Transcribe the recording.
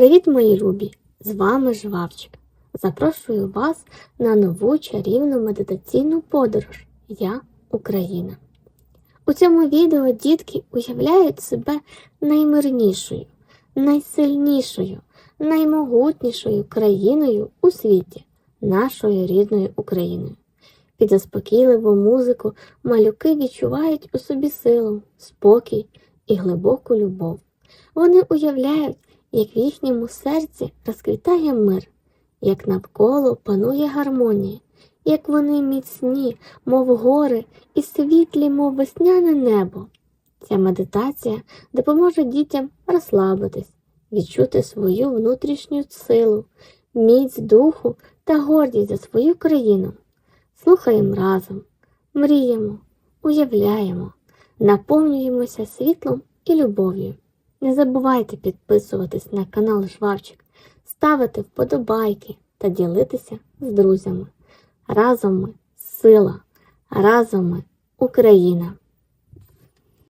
Привіт, мої любі! З вами Жвавчик. Запрошую вас на нову чарівну медитаційну подорож Я Україна. У цьому відео дітки уявляють себе наймирнішою, найсильнішою, наймогутнішою країною у світі, нашою рідною Україною. Під заспокійливу музику малюки відчувають у собі силу, спокій і глибоку любов. Вони уявляють, як в їхньому серці розквітає мир, як навколо панує гармонія, як вони міцні, мов гори, і світлі, мов весняне небо. Ця медитація допоможе дітям розслабитись, відчути свою внутрішню силу, міць духу та гордість за свою країну. Слухаємо разом, мріємо, уявляємо, наповнюємося світлом і любов'ю. Не забувайте підписуватись на канал Жвавчик, ставити вподобайки та ділитися з друзями. Разом ми сила, разом ми Україна!